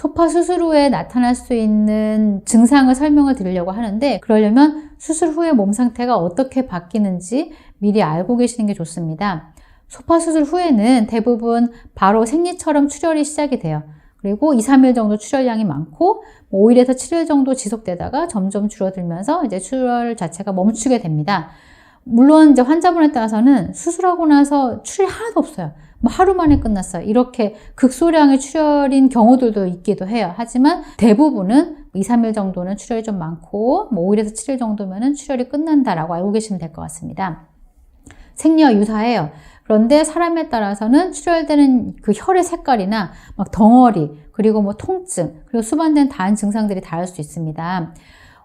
소파 수술 후에 나타날 수 있는 증상을 설명을 드리려고 하는데 그러려면 수술 후에 몸 상태가 어떻게 바뀌는지 미리 알고 계시는 게 좋습니다. 소파 수술 후에는 대부분 바로 생리처럼 출혈이 시작이 돼요. 그리고 2, 3일 정도 출혈량이 많고 5일에서 7일 정도 지속되다가 점점 줄어들면서 이제 출혈 자체가 멈추게 됩니다. 물론 이제 환자분에 따라서는 수술하고 나서 출혈 하나도 없어요. 뭐 하루 만에 끝났어요. 이렇게 극소량의 출혈인 경우들도 있기도 해요. 하지만 대부분은 2, 3일 정도는 출혈이 좀 많고 뭐 5일에서 7일 정도면은 출혈이 끝난다라고 알고 계시면 될 것 같습니다. 생리와 유사해요. 그런데 사람에 따라서는 출혈되는 그 혈의 색깔이나 막 덩어리, 그리고 뭐 통증, 그리고 수반된 다른 증상들이 다를 수 있습니다.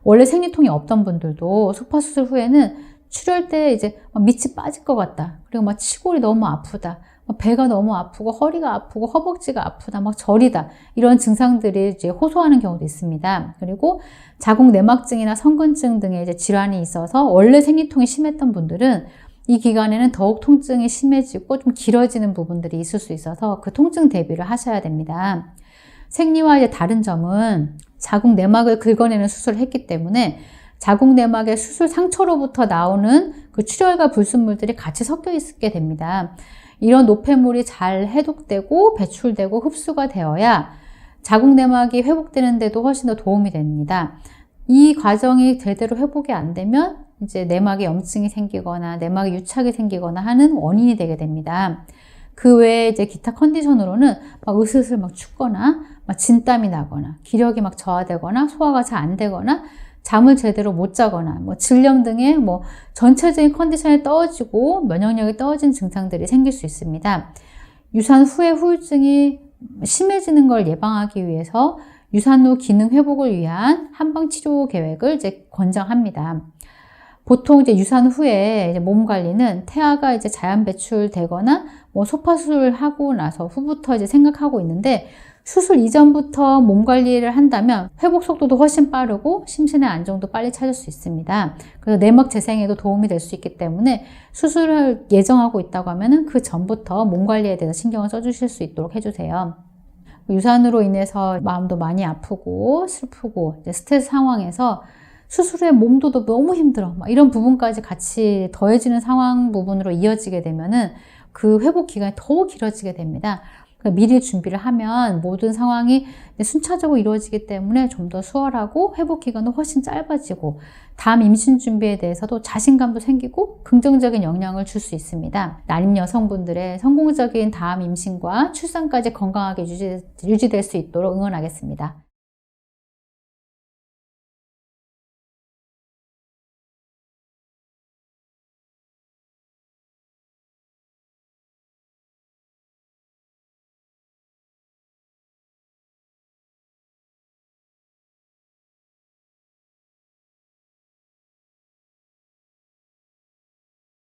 원래 생리통이 없던 분들도 소파 수술 후에는 출혈 때 이제 막 밑이 빠질 것 같다. 그리고 막 치골이 너무 아프다. 막 배가 너무 아프고 허리가 아프고 허벅지가 아프다. 막 저리다. 이런 증상들이 이제 호소하는 경우도 있습니다. 그리고 자궁 내막증이나 성근증 등의 이제 질환이 있어서 원래 생리통이 심했던 분들은 이 기간에는 더욱 통증이 심해지고 좀 길어지는 부분들이 있을 수 있어서 그 통증 대비를 하셔야 됩니다. 생리와 이제 다른 점은 자궁 내막을 긁어내는 수술을 했기 때문에 자궁 내막의 수술 상처로부터 나오는 그 출혈과 불순물들이 같이 섞여 있게 됩니다. 이런 노폐물이 잘 해독되고 배출되고 흡수가 되어야 자궁 내막이 회복되는데도 훨씬 더 도움이 됩니다. 이 과정이 제대로 회복이 안 되면 이제 내막에 염증이 생기거나 내막에 유착이 생기거나 하는 원인이 되게 됩니다. 그 외에 이제 기타 컨디션으로는 막 으슬으슬 막 춥거나 막 진땀이 나거나 기력이 막 저하되거나 소화가 잘 안 되거나 잠을 제대로 못 자거나 뭐 질염 등의 뭐 전체적인 컨디션이 떨어지고 면역력이 떨어진 증상들이 생길 수 있습니다. 유산 후에 후유증이 심해지는 걸 예방하기 위해서 유산 후 기능 회복을 위한 한방 치료 계획을 이제 권장합니다. 보통 이제 유산 후에 이제 몸 관리는 태아가 이제 자연 배출되거나 뭐 소파 수술을 하고 나서 후부터 이제 생각하고 있는데 수술 이전부터 몸 관리를 한다면 회복 속도도 훨씬 빠르고 심신의 안정도 빨리 찾을 수 있습니다. 그래서 내막 재생에도 도움이 될 수 있기 때문에 수술을 예정하고 있다고 하면은 그 전부터 몸 관리에 대해서 신경을 써주실 수 있도록 해주세요. 유산으로 인해서 마음도 많이 아프고 슬프고 스트레스 상황에서 수술에 몸도 너무 힘들어. 막 이런 부분까지 같이 더해지는 상황 부분으로 이어지게 되면은 그 회복 기간이 더 길어지게 됩니다. 그러니까 미리 준비를 하면 모든 상황이 순차적으로 이루어지기 때문에 좀 더 수월하고 회복 기간도 훨씬 짧아지고 다음 임신 준비에 대해서도 자신감도 생기고 긍정적인 영향을 줄 수 있습니다. 난임 여성분들의 성공적인 다음 임신과 출산까지 건강하게 유지, 유지될 수 있도록 응원하겠습니다.